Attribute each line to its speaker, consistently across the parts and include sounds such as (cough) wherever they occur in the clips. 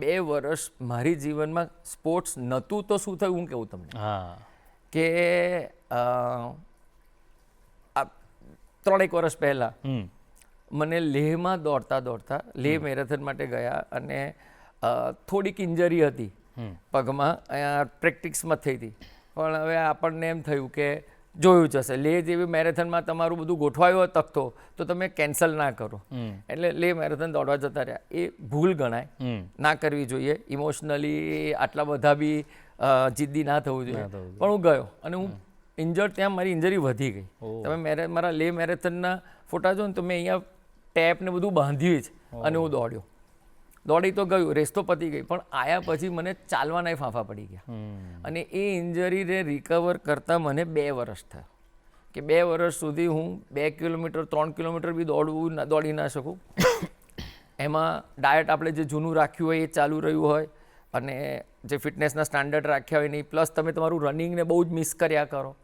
Speaker 1: બે વર્ષ મારી જીવનમાં સ્પોર્ટ્સ નહોતું તો શું થયું? હું કેવું તમને?
Speaker 2: હા.
Speaker 1: કે ત્રણેક વર્ષ પહેલાં મને લેહમાં દોડતા દોડતા લેહ મેરેથોન માટે ગયા અને થોડીક ઇન્જરી હતી પગમાં અહીંયા પ્રેક્ટિસમાં થઈ હતી. પણ હવે આપણને એમ થયું કે જોયું જ હશે. લેહ જેવી મેરેથોનમાં તમારું બધું ગોઠવાયું હોય તખતો તો તમે કેન્સલ ના કરો. એટલે લે મેરેથોન દોડવા જતા રહ્યા. એ ભૂલ ગણાય. ના કરવી જોઈએ. ઇમોશનલી આટલા બધા બી જિદ્દી ના થવું જોઈએ. પણ હું ગયો અને હું ઇન્જર્ડ ત્યાં મારી ઇન્જરી વધી ગઈ. તમે મેરે મારા લે મેરેથોનના ફોટા જો ને તો મેં અહીંયા ટેપ ને બધું બાંધ્યું જ અને હું દોડ્યો. દોડી તો ગયું રેસ તો પતી ગઈ પણ આયા પછી મને ચાલવાના ફાંફા પડી ગયા. અને એ ઇન્જરીને રિકવર કરતાં મને બે વર્ષ થયા. કે બે વર્ષ સુધી હું બે કિલોમીટર ત્રણ કિલોમીટર બી દોડવું ના- દોડી ના શકું. (coughs) એમાં ડાયટ આપણે જે જૂનું રાખ્યું હોય એ ચાલુ રહ્યું હોય અને જે ફિટનેસના સ્ટાન્ડર્ડ રાખ્યા હોય નહીં પ્લસ તમે તમારું રનિંગને બહુ જ મિસ કર્યા કરો.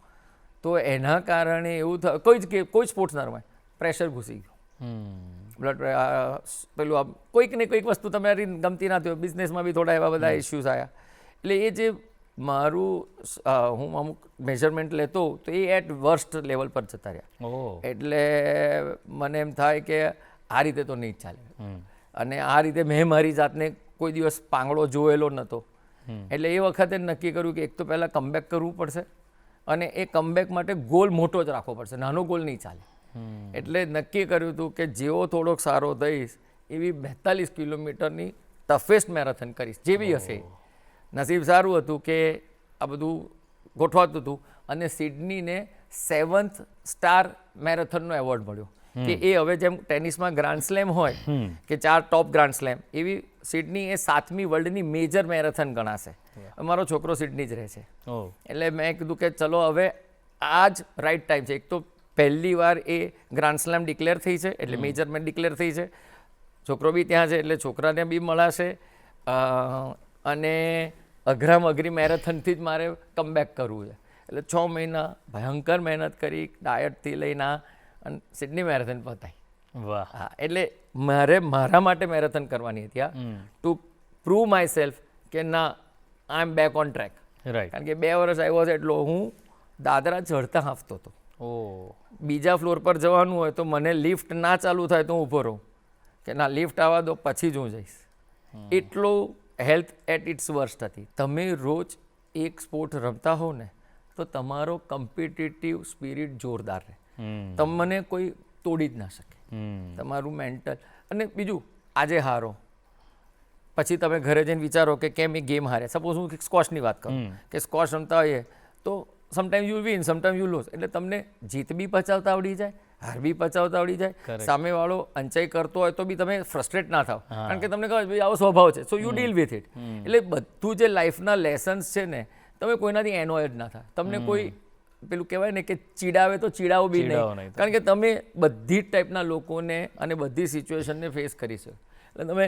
Speaker 1: તો એના કારણે એવું કોઈ જ કે કોઈ સ્પોર્ટ્સ ના રમાય પ્રેશર ઘૂસી ગયું. બ્લડ પેલું આમ કોઈક ને કોઈક વસ્તુ તમારી ગમતી ના થયો બિઝનેસમાં બી થોડા એવા બધા ઇશ્યુઝ આવ્યા એટલે એ જે મારું હું અમુક મેજરમેન્ટ લેતો તો એ એટ વર્સ્ટ લેવલ પર જતા રહ્યા. એટલે મને એમ થાય કે આ રીતે તો નહીં ચાલે. અને આ રીતે મેં મારી જાતને કોઈ દિવસ પાંગડો જોયેલો નહોતો એટલે એ વખતે નક્કી કર્યું કે એક તો પહેલાં કમબેક કરવું પડશે અને એ કમબેક માટે ગોલ મોટો જ રાખવો પડશે. નાનો ગોલ નહીં ચાલે. એટલે નક્કી કર્યું હતું કે જેવો થોડોક સારો થઈશ એવી બેતાલીસ કિલોમીટરની ટફેસ્ટ મેરેથોન કરીશ જે બી હશે નસીબ સારું હતું કે આ બધું ગોઠવાતું હતું અને સિડનીને સેવન્થ સ્ટાર મેરેથોનનો એવોર્ડ મળ્યો. કે એ હવે જેમ ટેનિસમાં ગ્રાન્ડ સ્લેમ હોય કે ચાર ટોપ ગ્રાન્ડ સ્લેમ એવી સિડની એ સાતમી વર્લ્ડની મેજર મેરેથોન ગણાશે. અમારો છોકરો સિડની જ રહે છે. એટલે મેં કીધું કે ચલો હવે આ જ રાઈટ ટાઈમ છે. એક તો પહેલી વાર એ ગ્રાન્ડ સ્લેમ ડિક્લેર થઈ છે એટલે મેજરમેન્ટ ડિક્લેર થઈ છે. છોકરો બી ત્યાં છે એટલે છોકરાને બી મળાશે. અને અઘરામ અઘરી મેરેથોનથી જ મારે કમબેક કરવું છે. એટલે છ મહિના ભયંકર મહેનત કરી ડાયટથી લઈને અને સિડની મેરેથોન પતાવી
Speaker 2: વાહ.
Speaker 1: હા એટલે મારે મારા માટે મેરેથોન કરવાની હતી આ ટુ પ્રૂવ માય સેલ્ફ કે ના I am back on track
Speaker 2: right
Speaker 1: કારણ કે બે વર્ષ આવ્યો છે એટલો હું દાદરા ચડતા હાંફતો હતો. બીજા ફ્લોર પર જવાનું હોય તો મને લિફ્ટ ના ચાલુ થાય તો હું ઊભો રહું. કે ના લિફ્ટ આવવા દો પછી જ હું જઈશ. એટલું હેલ્થ એટ ઇટ્સ વર્સ્ટ હતી. તમે રોજ એક સ્પોર્ટ રમતા હો ને તો તમારો કમ્પિટિટિવ સ્પિરિટ જોરદાર રહે. તમને કોઈ તોડી જ ના શકે. તમારું મેન્ટલ અને બીજું આજે હારો. પછી તમે ઘરે જઈને વિચારો કે કેમ એ ગેમ હારે સપોઝ હું સ્કોશની વાત કરું. કે સ્કોશ રમતા હોઈએ તો sometime you win sometime you lose એટલે તમને જીત બી પચાવતા આવડી જાય હાર બી પચાવતા આવડી જાય. સામેવાળો અંચાઈ કરતો હોય તો બી તમે ફ્રસ્ટ્રેટ ના થાવ. કારણ કે તમને કહો ભાઈ આવો સ્વભાવ છે. So you deal with it એટલે બધું જે લાઈફના લેસન્સ છે ને તમે કોઈનાથી એનોય જ ના થાય તમને કોઈ પેલું કહેવાય ને કે ચીડાવે તો ચીડાવો બી નહીં.
Speaker 2: નહીં.
Speaker 1: કારણ કે તમે બધી જ ટાઈપના લોકોને અને બધી સિચ્યુએશનને ફેસ કરી શકો. એટલે તમે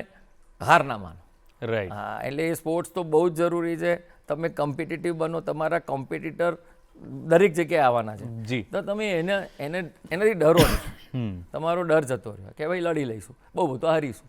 Speaker 1: હાર ના માનો.
Speaker 2: રાઈટ
Speaker 1: હા એટલે એ સ્પોર્ટ્સ તો બહુ જ જરૂરી છે. તમે કોમ્પિટિટિવ બનો તમારા કોમ્પિટિટર દરેક જગ્યાએ આવવાના છે.
Speaker 2: જી.
Speaker 1: તો તમે એને એને એનાથી ડરો તમારો ડર જતો રહ્યો કે ભાઈ લડી લઈશું. બહુ બધું હારીશું.